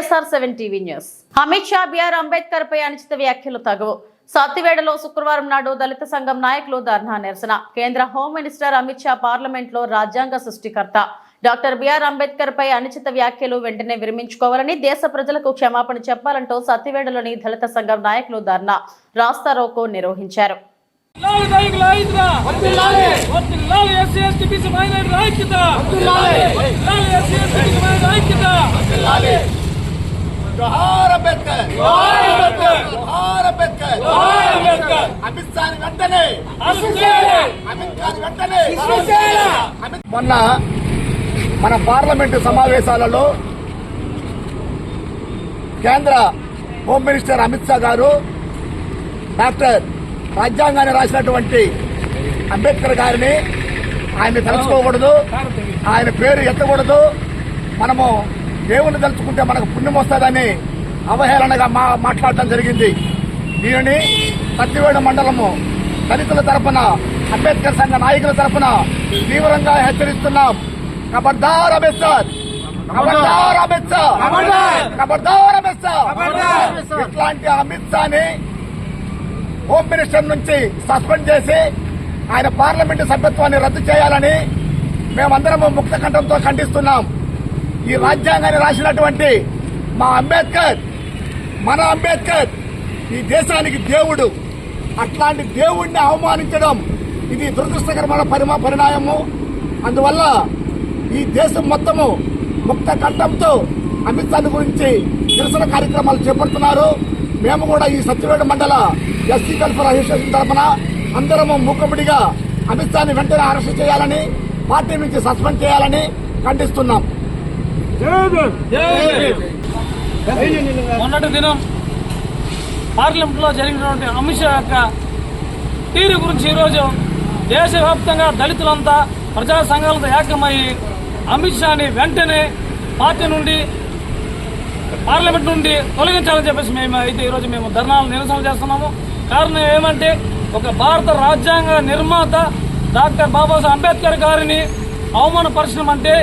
SR seven TV news. Amit Shah BR Ambedkar పై అనుచిత వ్యాఖ్యలు తగవు. సత్తివేడలో శుక్రవారం నాడు దళిత సంఘం నాయకులు ధర్నా నిరసన. కేంద్ర హోం మినిస్టర్ అమిత్ షా పార్లమెంట్లో రాజ్యాంగ సృష్టికర్త. డాక్టర్ బిఆర్ అంబేద్కర్ పై అనుచిత వ్యాఖ్యలు వెంటనే విరమించుకోవాలని దేశ ప్రజలకు క్షమాపణ చెప్పాలంటూ సత్తివేడలోని దళిత సంఘం నాయకులు ధర్నా రాస్తారోకో నిర్వహించారు. లాలి! జోహార్ అంబేద్కర్. జోహార్ అంబేద్కర్. జోహార్ అంబేద్కర్. జోహార్ అంబేద్కర్. అమిత్ షా వెంటనే. అమిత్ షా వెంటనే. మొన్న మన పార్లమెంటు సమావేశాలలో కేంద్ర హోమ్ మినిస్టర్ అమిత్ షా గారు డాక్టర్ రాజ్యాంగాన్ని రాసినటువంటి అంబేద్కర్ గారిని ఆయన్ని తలుచుకోకూడదు. ఆయన పేరు ఎత్తకూడదు. మనము దేవుని తలుచుకుంటే మనకు పుణ్యం వస్తుందని అవహేళనగా మా మాట్లాడటం జరిగింది. దీనిని పత్తివేడు మండలము దళితుల తరపున అంబేద్కర్ సంఘ నాయకుల తరపున తీవ్రంగా హెచ్చరిస్తున్నాం. ఖబర్దార్ అంబేద్కర్! సార్ ఖబర్దార్ అమిత్ ఖబర్దార్ అమిత్ ఇట్లాంటి అమిత్ షాని హోమ్ మినిస్టర్ నుంచి సస్పెండ్ చేసి ఆయన పార్లమెంటు సభ్యత్వాన్ని రద్దు చేయాలని మేమందరము ముక్త కంఠంతో ఖండిస్తున్నాం. ఈ రాజ్యాంగాన్ని రాసినటువంటి మా అంబేద్కర్ మన అంబేద్కర్ ఈ దేశానికి దేవుడు. అట్లాంటి దేవుడిని అవమానించడం ఇది దురదృష్టకరమైన పరిమా పరిణామము అందువల్ల ఈ దేశం మొత్తము ముక్త కంఠంతో అమిత్ షా గురించి నిరసన కార్యక్రమాలు చేపడుతున్నారు. మేము కూడా ఈ సత్యవేడ మండల ఎస్సీ వెల్ఫేర్ అసోసియేషన్ తరఫున అందరము మూకముడిగా అమిత్ షాని వెంటనే అరెస్ట్ చేయాలని పార్టీ నుంచి సస్పెండ్ చేయాలని ఖండిస్తున్నాం. మొన్నటి దినం పార్లమెంట్లో జరిగినటువంటి అమిత్ షా యొక్క తీరు గురించి ఈరోజు దేశవ్యాప్తంగా దళితులంతా ప్రజా సంఘాలతో ఏకమయ్యి అమిత్ షాని వెంటనే పార్టీ నుండి పార్లమెంట్ నుండి తొలగించాలని చెప్పేసి మేము అయితే ఈరోజు మేము ధర్నాలు నిరసన చేస్తున్నాము. కారణం ఏమంటే ఒక భారత రాజ్యాంగ నిర్మాత డాక్టర్ బాబాసాహెబ్ అంబేద్కర్ గారిని అవమానపరచడం అంటే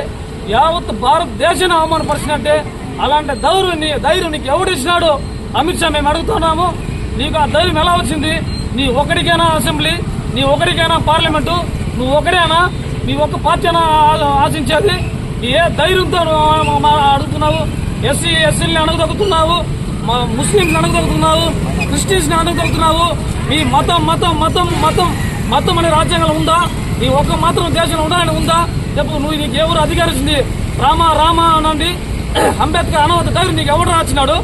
యావత్ భారతదేశాన్ని అవమానపరిచినట్టే అలాంటి ధైర్యం ధైర్యం నీకు ఎవడిచ్చినాడు అమిత్ షా మేము అడుగుతున్నాము. నీకు ఆ ధైర్యం ఎలా వచ్చింది? నీ ఒకరికైనా అసెంబ్లీ నీ ఒకరికైనా పార్లమెంటు నువ్వు ఒకడేనా? నీ ఒక్క పార్టీ ఆశించేది? ఏ ధైర్యంతో మా- అడుగుతున్నావు? ఎస్సీ ఎస్సీని అడగదొక్కుతున్నావు మా ముస్లింస్ అడగదొక్కుతున్నావు క్రిస్టియన్స్ని అడగదొక్కుతున్నావు మీ మతం మతం మతం మతం మతం అనే రాజ్యాంగంలో ఉందా? నీ ఒక్క మాత్రం దేశంలో ఉండాలని ఉందా? చెప్పు నువ్వు నీకు ఎవరు అధికారిస్తుంది? రామా రామా అనండి. అంబేద్కర్ అనవద్ద ధైర్యం నీకు ఎవడు రాచినాడు?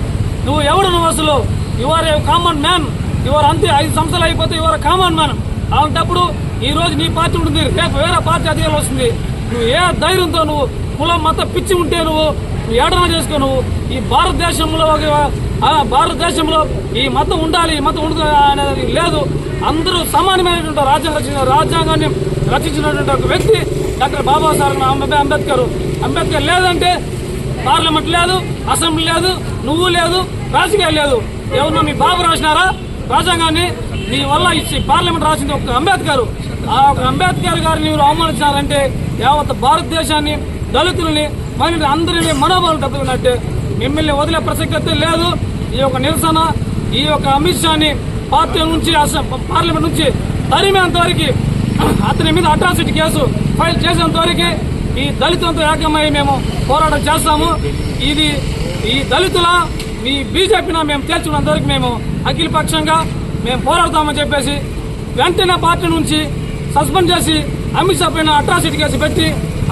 నువ్వు ఎవడు నువ్వు అసలు? Your a common man your అంతే ఐదు సంవత్సరాలు అయిపోతే యువర్ కామన్ మ్యాన్ అలాంటప్పుడు ఈ రోజు నీ పార్టీ ఉంటుంది రేపు వేరే పార్టీ అధికారం వస్తుంది. నువ్వు ఏ ధైర్యంతో నువ్వు కులం మత పిచ్చి ఉంటే నువ్వు నువ్వు ఏడన చేసుకో నువ్వు. ఈ భారతదేశంలో ఒక- భారతదేశంలో ఈ మతం ఉండాలి ఈ మతం ఉండదు అనేది లేదు. అందరూ సమానమైనటువంటి రాజ్యాంగం రచించిన రాజ్యాంగాన్ని రచించినటువంటి ఒక వ్యక్తి డాక్టర్ బాబాసాహెబ్ అంబే- అంబేద్కర్. అంబేద్కర్ లేదంటే పార్లమెంట్ లేదు అసెంబ్లీ లేదు నువ్వు లేదు రాజకీయాలు లేదు. ఎవరు మీ బాబు రాసినారా? రాజ్యాంగాన్ని నీ వల్ల ఇచ్చి పార్లమెంట్ రాసింది ఒక అంబేద్కర్. ఆ ఒక అంబేద్కర్ గారిని మీరు అవమానించారంటే యావత్ భారతదేశాన్ని దళితులని మరి అందరినీ మనోభావం దెబ్బతిన్నట్టే. మిమ్మల్ని వదిలే ప్రసక్తి లేదు. ఈ యొక్క నిరసన ఈ యొక్క అమిత్ షాని పార్టీ నుంచి పార్లమెంట్ నుంచి తరిమేంత వరకు అతని మీద అట్రాసిటీ కేసు ఫైల్ చేసేంతవరకు ఈ దళితులతో ఏకమై మేము పోరాటం చేస్తాము. ఇది ఈ దళితుల ఈ బీజేపీన మేము తేల్చుకున్నంతవరకు మేము అఖిలపక్షంగా మేము పోరాడతామని చెప్పేసి వెంటనే పార్టీ నుంచి సస్పెండ్ చేసి అమిత్ షా పైన అట్రాసిటీ కేసు పెట్టి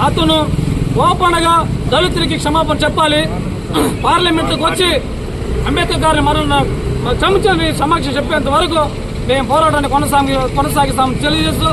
అతను ఓపెన్గా దళితులకి క్షమాపణ చెప్పాలి. పార్లమెంట్కి వచ్చి అంబేద్కర్ గారిని మరణ క్షమించని సమక్ష చెప్పేంత వరకు మేము పోరాటాన్ని కొనసాగి కొనసాగిస్తాము తెలియజేస్తూ